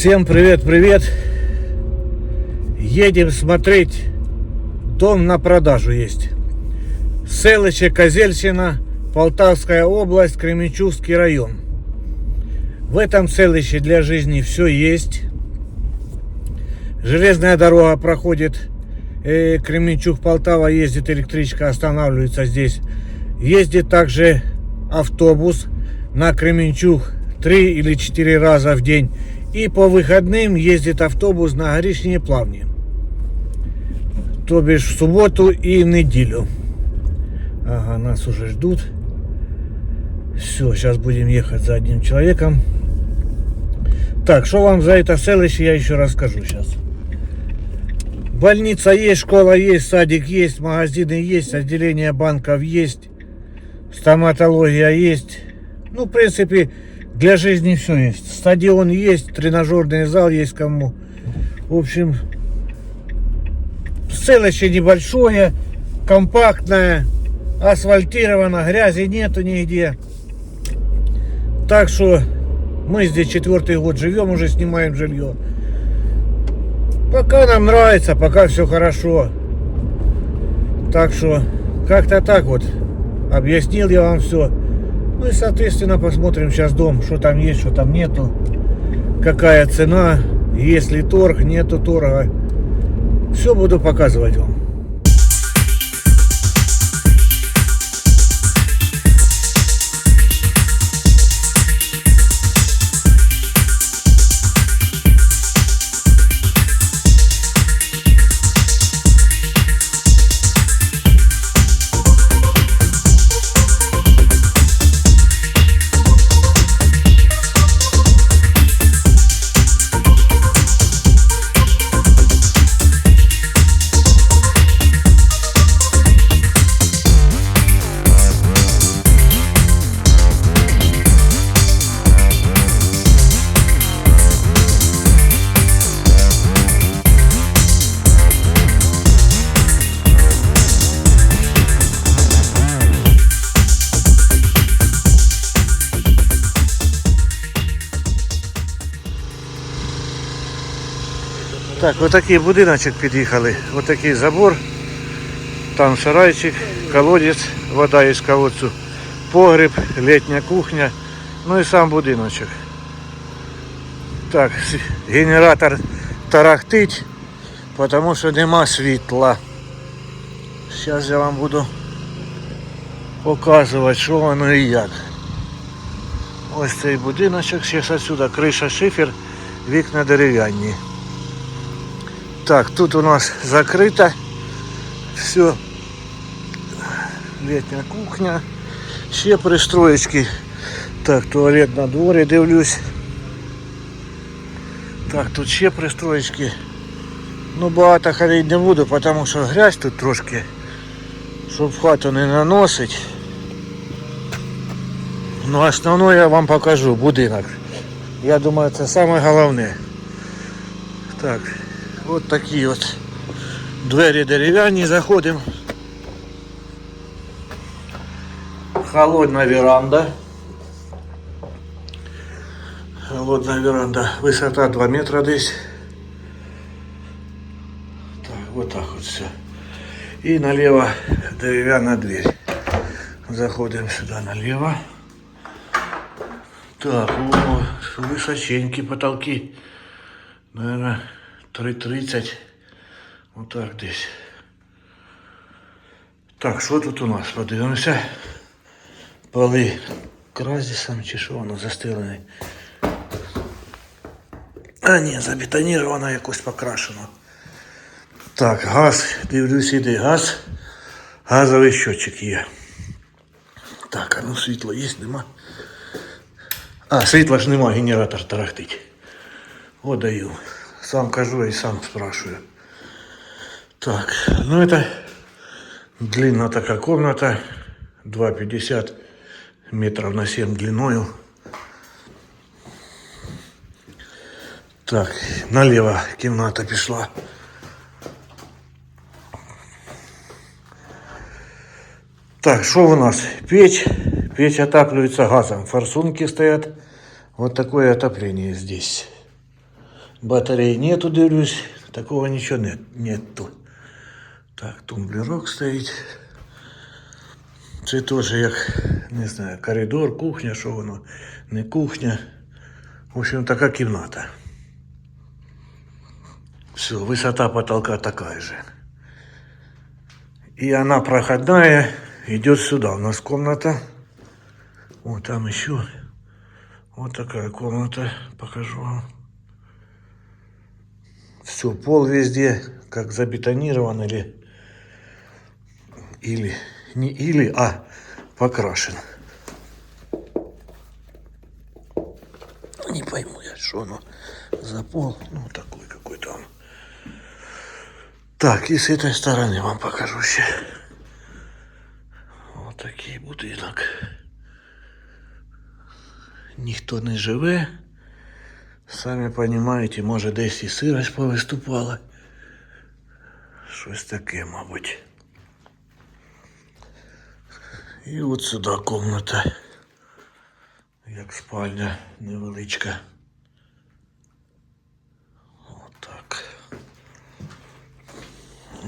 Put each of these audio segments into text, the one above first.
Всем привет-привет! Едем смотреть. Дом на продажу есть. Селище Козельщина, Полтавская область, Кременчугский район. В этом селище для жизни все есть. Железная дорога проходит э, Кременчуг-Полтава, ездит электричка, останавливается здесь. Ездит также автобус на Кременчуг три или четыре раза в день. И по выходным ездит автобус на Горішні плавні. То бишь в субботу и в неделю. Ага, нас уже ждут. Все, сейчас будем ехать за одним человеком. Так, что вам за это селище, я еще расскажу сейчас. Больница есть, школа есть, садик есть, магазины есть, отделение банков есть, стоматология есть. Ну, в принципе, для жизни все есть. Стадион есть, тренажерный зал есть кому. В общем, селище небольшое, компактное, асфальтировано, грязи нету нигде. Так что мы здесь четвертый год живем, уже снимаем жилье. Пока нам нравится, пока все хорошо. Так что как-то так вот объяснил я вам все. Ну и соответственно посмотрим сейчас дом, что там есть, что там нету. Какая цена, есть ли торг, нету торга. Все буду показывать вам. Так, отакий будиночок під'їхали. Отакий забор. Там сарайчик, колодець, вода із колодцю, погреб, літня кухня. Ну і сам будиночок. Так, с- генератор тарахтить, тому що нема світла. Зараз я вам буду показувати, що воно і як. Ось цей будиночок, зараз отсюда криша шифер, вікна дерев'яні. Так, тут у нас закрыто все. Летня кухня. Ще пристроечки. Так, туалет на дворі дивлюсь. Так, тут ще пристроечки. Ну багато ходити не буду, тому що грязь тут трошки. Щоб в хату не наносить. Ну основне я вам покажу, будинок. Я думаю, це саме головне. Так, от такі от двері дерев'яні, заходимо. Холодна веранда. Холодна веранда. Висота 2 метра десь. Так, вот так вот все. И налево деревянная дверь. Заходим сюда налево. Так, о, высоченькие потолки. Наверное, 3.30. Вот так десь. Так, що тут у нас? Подивимося. Поли кразісом чи що воно застелене. А ні, забетоніровано якось покрашено. Так, газ, дивлюсь, іде газ. Газовий щотчик є. Так, а ну світло є, нема. А, світла ж нема, генератор тарахтить. О, даю. Сам кажу и сам спрашиваю. Так, ну это длинная такая комната. 2,50 метров на 7 длиною. Так, налево кімната пішла. Так, что у нас? Печь. Печь отапливается газом. Форсунки стоят. Вот такое отопление здесь. Батареи нету, дивлюсь. Такого ничего нет, нету. Так, тумблерок стоїть. Це теж як, не знаю, коридор, кухня, що воно, не кухня. В общем, така кімната. Все, высота потолка такая же. И она проходная, идет сюда. У нас комната. Вот там еще. Вот такая комната. Покажу вам. Все, пол везде как забетонирован или... Или... Не или, а покрашен. Не пойму я, что оно за пол. Ну, такой какой-то он. Так, и с этой стороны вам покажу еще. Вот такий будинок. Ніхто не живе. Самі розумієте, може десь і сирость повиступала. Щось таке, мабуть. І от сюди комната. Як спальня невеличка. Отак.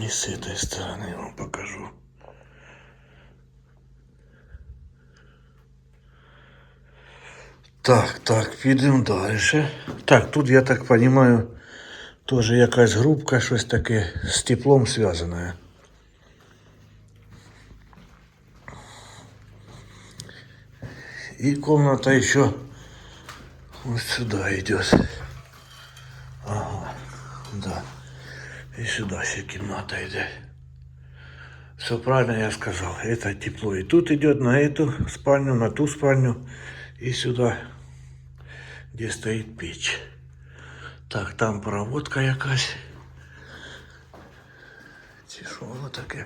І з цієї сторони вам покажу. Так, так, підемо далі. Так, тут, я так розумію, теж якась грубка, щось таке з теплом зв'язане. И комната еще вот сюда идет. Ага, да. И сюда все комната идет. Все правильно я сказал. Это тепло. И тут идет на эту спальню, на ту спальню. И сюда, где стоит печь. Так, там проводка якась. Чи що воно таке?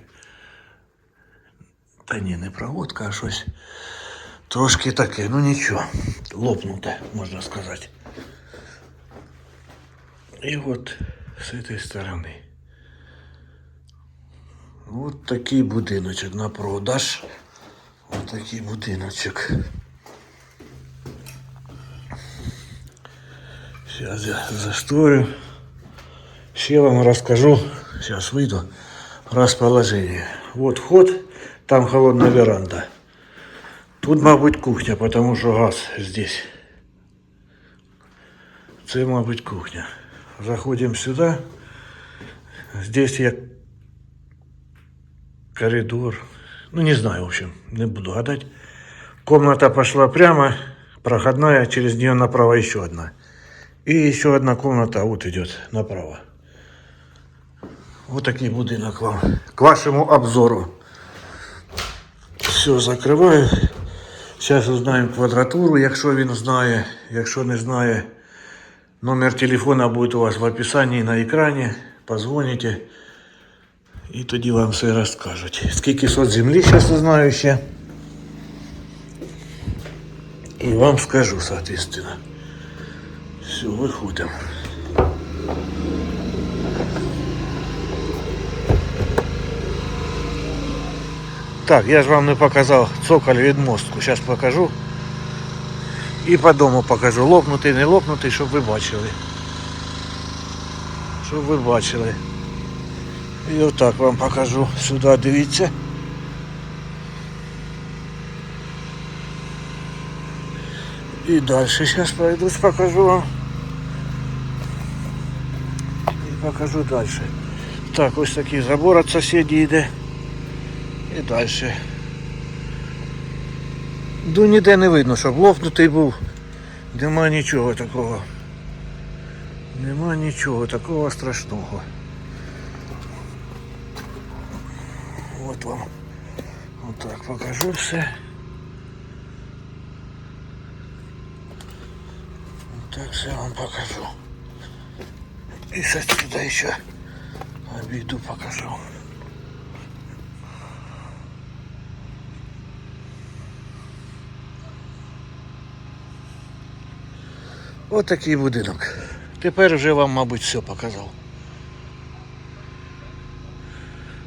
Та ні, не проводка, а щось. Трошки таке, ну нічого. Лопнуте, можна сказати. І от з цієї сторони. Вот такий будиночок на продаж. Вот такий будиночок. Сейчас я засторю. Ще вам расскажу. Сейчас выйду. Расположение. Вот вход. Там холодная веранда. Тут, мабуть, кухня, потому що газ здесь. Це, мабуть, кухня. Заходимо сюди. Здесь є коридор. Ну, не знаю, в общем, не буду гадать. Комната пошла прямо, проходная, через нее направо еще одна. И еще одна комната вот идет направо. Вот такий будинок вам. К вашему обзору. Все, закриваю. Зараз узнаємо квадратуру, якщо він знає. Якщо не знає, номер телефона буде у вас в описанні на екрані. Позвоните. І тоді вам все розкажуть. Скільки сот землі зараз не знаю ще. І вам скажу, соответственно. Все, виходимо. Так, я ж вам не показав цоколь від мостку. Зараз покажу. І по дому покажу. Лопнутий, не лопнутий, щоб ви бачили. Щоб ви бачили. І отак вам покажу. Сюди дивіться. І далі зараз пройдусь, покажу вам. покажу далі. Так, ось такий забор від сусідів йде. І далі. Ну ніде не видно, щоб лопнутий був. Нема нічого такого. Нема нічого такого страшного. От вам. Отак покажу все. Так все вам покажу. І сейчас сюда еще обійду покажу. Ось такий будинок. Тепер вже вам, мабуть, все показав.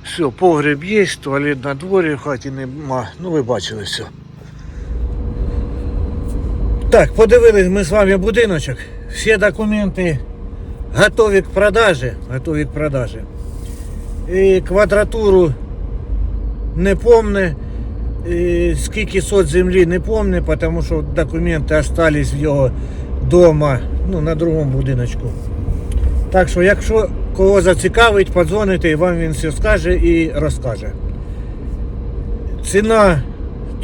Все, погреб є, туалет на дворі, в хаті нема. Ну ви бачили все. Так, подивились ми з вами будиночок. Всі документи готові к продаже. Готові к продаже. І квадратуру не помне. І скільки сот землі не помне, тому що документи остались в його дома, ну, на другому будиночку. Так що, якщо кого зацікавить, подзвоните і вам він все скаже і розкаже. Ціна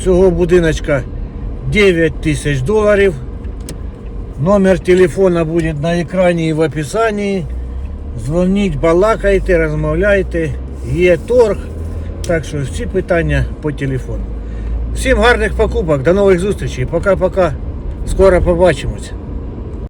цього будиночка 9 тисяч доларів. Номер телефона будет на экране и в описании. Дзвоніть, балакайте, розмовляйте. Є торг. Так що всі питання по телефону. Всім гарних покупок, до нових зустрічей. Пока-пока. Скоро побачимось.